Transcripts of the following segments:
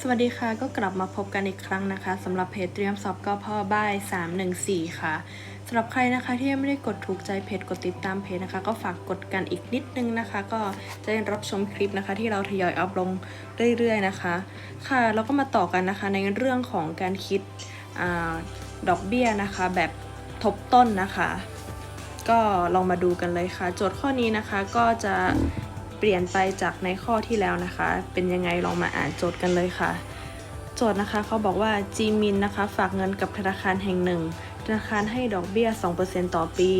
สวัสดีค่ะก็กลับมาพบกันอีกครั้งนะคะสำหรับเพจเตรียมสอบก็พ่อบ้าย 314 ค่ะสำหรับใครนะคะที่ยังไม่ได้กดถูกใจเพจกดติดตามเพจนะคะ ก็ฝากกดกันอีกนิดนึงนะคะ ก็จะได้รับชมคลิปนะคะ ที่เราทยอยอัพลงเรื่อยๆนะคะ ค่ะเราก็มาต่อกันนะคะในเรื่องของการคิดอดอกเบี้ยนะคะ แบบทบต้นนะคะ ก็ลองมาดูกันเลยค่ะ โจทย์ข้อนี้นะคะก็จะ เปลี่ยนไปจากในข้อที่แล้วนะคะ เป็นยังไงลองมาอ่านโจทย์กันเลยค่ะ โจทย์นะคะเขาบอกว่าจีมินนะคะ ฝากเงินกับธนาคารแห่งหนึ่ง ธนาคารให้ดอกเบี้ย 2%ต่อปี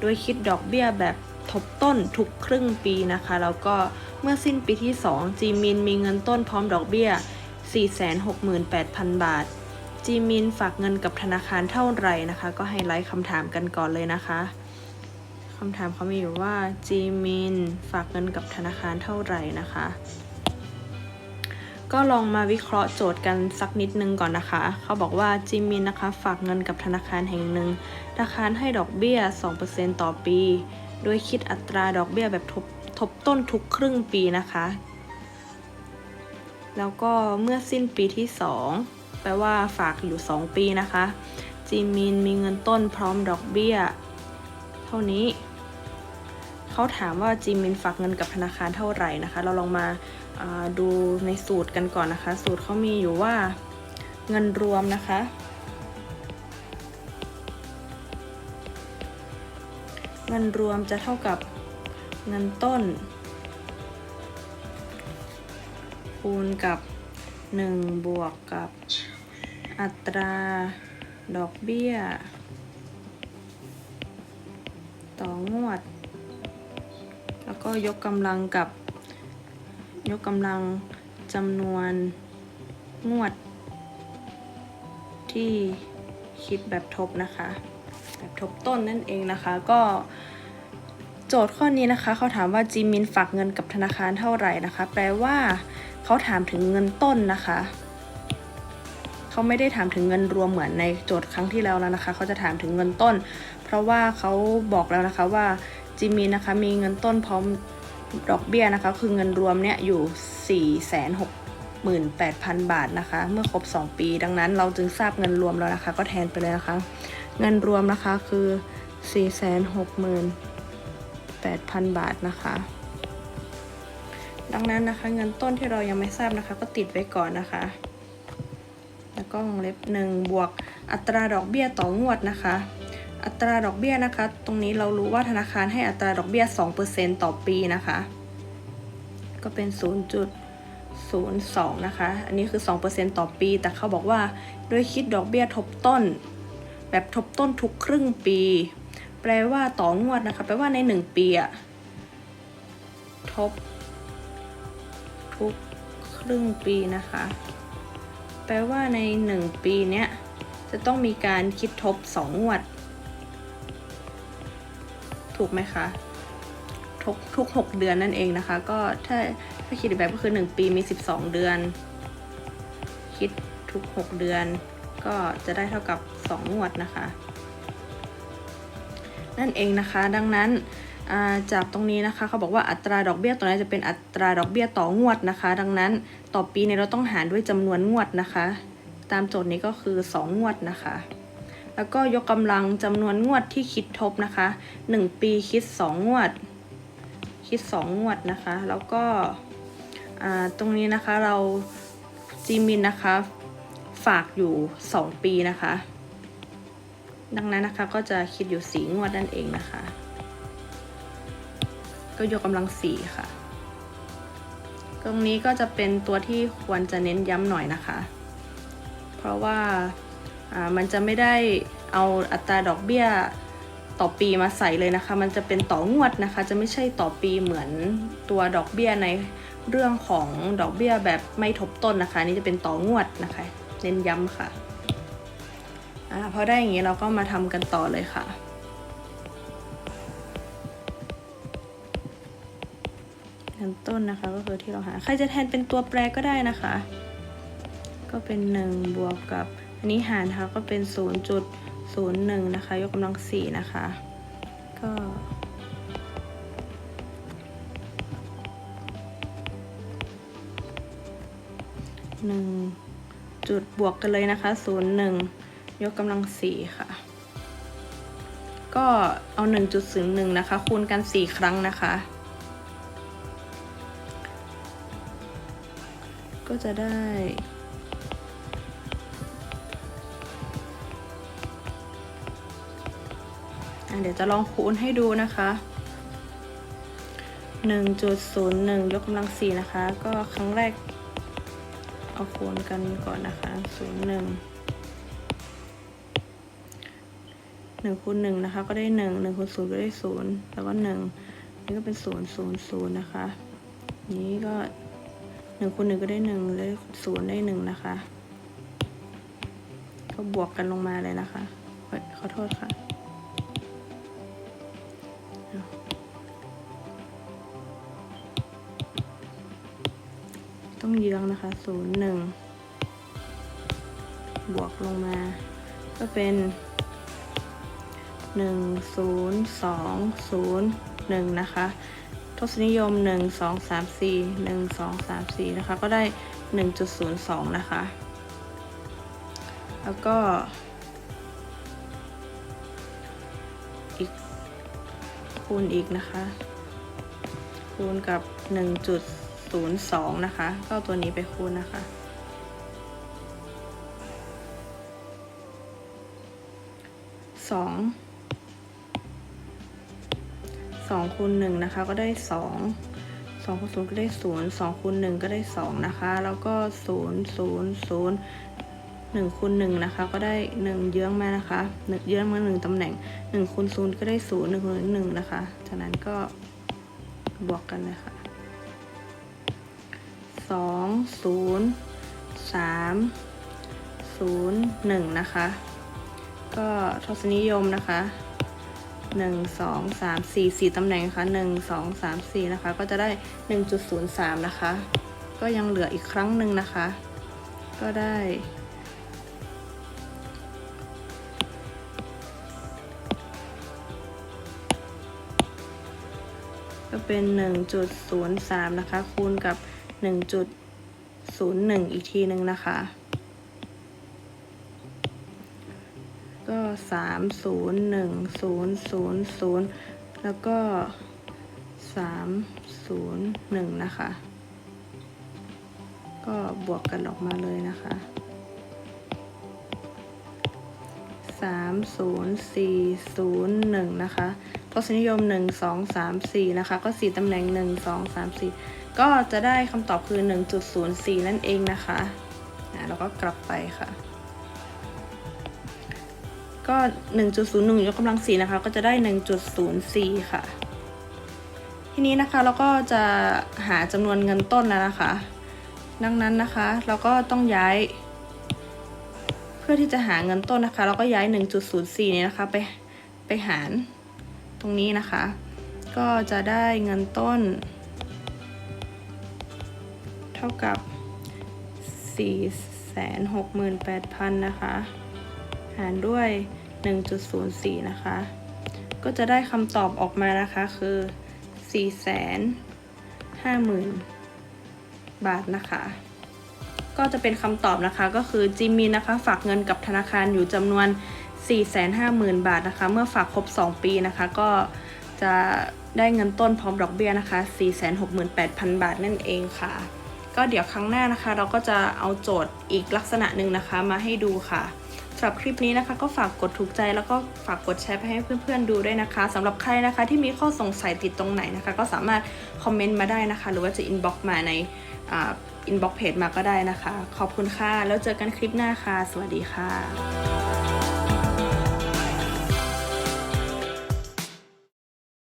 โดยคิดดอกเบี้ยแบบทบต้นทุกครึ่งปีนะคะ แล้วก็เมื่อสิ้นปีที่ 2 จีมินมีเงินต้นพร้อมดอกเบี้ย 468,000 บาท จีมินฝากเงินกับธนาคารเท่าไหร่นะคะ ก็ให้ไลค์คำถามกันก่อนเลยนะคะ คำถามเขามีอยู่ว่าจีมินฝากเงินกับธนาคารเท่าไหร่นะคะ ก็ลองมาวิเคราะห์โจทย์กันสักนิดนึงก่อนนะคะ เขาบอกว่าจิมมินนะคะ ฝากเงินกับธนาคารแห่งหนึ่งธนาคารให้ดอกเบี้ย 2%ต่อปี โดยคิดอัตราดอกเบี้ยแบบทบทบต้นทุกครึ่งปีนะคะ แล้วก็เมื่อสิ้นปีที่ 2 แปลว่าฝากอยู่ 2 ปีนะคะจิมมินมีเงินต้นพร้อมดอกเบี้ย เท่านี้ เขาถามว่าจิมมินฝากเงินกับธนาคารเท่าไหร่นะคะ เราลองมาาดูในสูตรกันก่อนนะคะ สูตรเขามีอยู่ว่าเงินรวมนะคะ เงินรวมจะเท่ากับเงินต้น คูณกับ 1 บวกกับอัตราดอกเบี้ย ต่องวด ก็ยกกำลังกับ ยกกำลังจำนวนงวด ที่คิดแบบทบนะคะ แบบทบต้นนั่นเองนะคะ ก็โจทย์ข้อนี้นะคะเขาถามว่าจีมินฝากเงินกับธนาคารเท่าไหร่นะคะ แปลว่าเขาถามถึงเงินต้นนะคะเขาไม่ได้ถามถึงเงินรวมเหมือนในโจทย์ครั้งที่แล้วแล้วนะคะ เขาจะถามถึงเงินต้น เพราะว่าเขาบอกแล้วนะคะว่า จิมินนะคะ มีเงินต้นพร้อมดอกเบี้ยนะคะ คือเงินรวมเนี่ยอยู่ 468,000 บาทนะคะ เมื่อครบ 2 ปี ดังนั้นเราจึงทราบเงินรวมแล้วนะคะ ก็แทนไปเลยนะคะ เงินรวมนะคะคือ 468,000 บาทนะคะ ดังนั้นนะคะ เงินต้นที่เรายังไม่ทราบนะคะ ก็ติดไว้ก่อนนะคะ แล้วก็วงเล็บหนึ่งบวกอัตราดอกเบี้ยต่องวดนะคะ อัตราดอกเบี้ยนะคะ ตรงนี้เรารู้ว่าธนาคารให้อัตราดอกเบี้ย 2%ต่อปีนะคะ ก็เป็น 0.02 นะคะ อันนี้คือ 2%ต่อปี แต่เขาบอกว่าโดยคิดดอกเบี้ยทบต้น แบบทบต้นทุกครึ่งปี แปลว่าต่องวดนะคะ แปลว่าใน 1 ปีอะทบ ทุกครึ่งปีนะคะ แปลว่าใน 1 ปีเนี้ยจะต้องมีการคิดทบ 2 งวด ถูกไหมคะ ทุกทุก6เดือนนั่นเองนะคะ ก็ถ้าถ้าคิดแบบก็คือ 1 ปีมี 12 เดือน คิดทุก 6 เดือน ก็จะได้เท่ากับ 2 งวดนะคะ นั่นเองนะคะ ดังนั้นาจากตรงนี้นะคะเขาบอกว่าอัตราดอกเบี้ยตัวนี้จะเป็นอัตราดอกเบี้ยต่องวดนะคะ ดังนั้นต่อปีเนี่ยเราต้องหารด้วยจำนวนงวดนะคะ ตามโจทย์นี้ก็คือ 2 งวดนะคะ แล้วก็ยกกำลังจำนวนงวดที่คิดทบนะคะ 1 ปีคิด 2 งวด คิด 2 งวดนะคะ แล้วก็ตรงนี้นะคะเราจีมินนะคะฝากอยู่ 2 ปีนะคะ ดังนั้นนะคะก็จะคิดอยู่ 4 งวดนั่นเองนะคะ ก็ยกกำลังสี่ค่ะ ตรงนี้ก็จะเป็นตัวที่ควรจะเน้นย้ำหน่อยนะคะ เพราะว่า มันจะไม่ได้เอาอัตราดอกเบี้ยต่อปีมาใส่เลยนะคะ มันจะเป็นต่องวดนะคะ จะไม่ใช่ต่อปีเหมือนตัวดอกเบี้ยในเรื่องของดอกเบี้ยแบบไม่ทบต้นนะคะนี่จะเป็นต่องวดนะคะ เน้นย้ำค่ะอ่าพอได้อย่างนี้เราก็มาทำกันต่อเลยค่ะเริ่มต้นนะคะก็คือที่เราหา ใครจะแทนเป็นตัวแปรก็ได้นะคะ ก็เป็น1บวกกับ อันนี้หารนะคะก็เป็น 0.01 นะคะ ยกกำลัง 4 นะคะ ก็หนึ่งจุดบวกกันเลยนะคะศูนย์หนึ่งยกกำลังสี่ค่ะ ก็เอาหนึ่งจุดศูนย์หนึ่งนะคะ คูณกันสี่ครั้งนะคะ ก็จะได้ เดี๋ยวจะลองคูณให้ดูนะคะ1.01 ยกกำลัง4นะคะ ก็ครั้งแรก เอาคูณกันก่อนนะคะ 01 1คูณ1นะคะ ก็ได้ 1 1คูณ0ก็ได้ 0 แล้วก็ 1 นี่ก็เป็น 0 0 0 นะคะ นี้ก็ 1คูณ1ก็ได้ 1 ได้ 0 ได้ 1 นะคะ ก็บวกกันลงมาเลยนะคะขอโทษค่ะ องเยื้องนะคะศูนย์หนึ่งบวกลงมา ก็เป็นหนึ่งศูนย์สองศูนย์หนึ่งนะคะ ทศนิยมหนึ่งสองสามสี่หนึ่งสองสามสี่นะคะ ก็ได้หนึ่งจุดศูนย์สองนะคะ แล้วก็อีกคูณอีกนะคะ คูณกับ 1.02 นะคะ ก็เอาตัวนี้ไปคูณนะคะ สอง สองคูณหนึ่งนะคะ ก็ได้สอง สองคูณศูนย์ก็ได้ศูนย์สองคูณหนึ่งก็ได้สองนะคะ แล้วก็ศูนย์ศูนย์ศูนย์หนึ่งคูณหนึ่งนะคะ ก็ได้หนึ่งเยื้องมานะคะหนึ่งเยื้องมาหนึ่งตำแหน่งหนึ่งคูณศูนย์ก็ได้ศูนย์หนึ่งคูณหนึ่งนะคะ จากนั้นก็บวกกันเลยค่ะ สองศูนย์สามศูนย์หนึ่งนะคะ ก็ทศนิยมนะคะหนึ่งสองสามสี่สี่ตำแหน่งนะคะหนึ่งสองสามสี่นะคะ ก็จะได้หนึ่งจุดศูนย์สามนะคะ ก็ยังเหลืออีกครั้งหนึ่งนะคะ ก็ได้ก็เป็น 1.03 นะคะ คูณกับ 1.01 อีกทีหนึ่งนะคะ ก็ 301,000 แล้วก็ 301 นะคะ ก็บวกกันออกมาเลยนะคะสามศูนย์สี่ศูนย์หนึ่งนะคะ ทศนิยมหนึ่งสองสามสี่นะคะ ก็สี่ตำแหน่งหนึ่งสองสามสี่ก็จะได้คำตอบคือหนึ่งจุดศูนย์สี่นั่นเองนะคะอะแล้วก็กลับไปค่ะ ก็หนึ่งจุดศูนย์หนึ่งยกกำลังสี่นะคะ ก็จะได้หนึ่งจุดศูนย์สี่ค่ะ ทีนี้นะคะเราก็จะหาจำนวนเงินต้นแล้วนะคะ ดังนั้นนะคะ เราก็ต้องย้ายเพื่อที่จะหาเงินต้นนะคะ เราก็ย้าย 1.04เนี่ยนะคะ ไปไปหาร ตรงนี้นะคะ ก็จะได้เงินต้น เท่ากับ 468,000 นะคะ หารด้วย 1.04 นะคะ ก็จะได้คำตอบออกมานะคะคือ 450,000 บาทนะคะ ก็จะเป็นคำตอบนะคะก็คือจิมมินนะคะ ฝากเงินกับธนาคารอยู่จำนวน 450,000 บาทนะคะ เมื่อฝากครบ 2 ปีนะคะ ก็จะได้เงินต้นพร้อมดอกเบี้ยนะคะ 468,000 บาทนั่นเองค่ะ ก็เดี๋ยวครั้งหน้านะคะ เราก็จะเอาโจทย์อีกลักษณะหนึ่งนะคะมาให้ดูค่ะสำหรับคลิปนี้นะคะ ก็ฝากกดถูกใจแล้วก็ฝากกดแชร์ไปให้เพื่อนๆดูด้วยนะคะสำหรับใครนะคะที่มีข้อสงสัยติดตรงไหนนะคะ ก็สามารถคอมเมนต์มาได้นะคะ หรือว่าจะอินบ็อกซ์มาในอินบ็อกซ์เพจมาก็ได้นะคะ ขอบคุณค่ะ แล้วเจอกันคลิปหน้าค่ะ สวัสดีค่ะ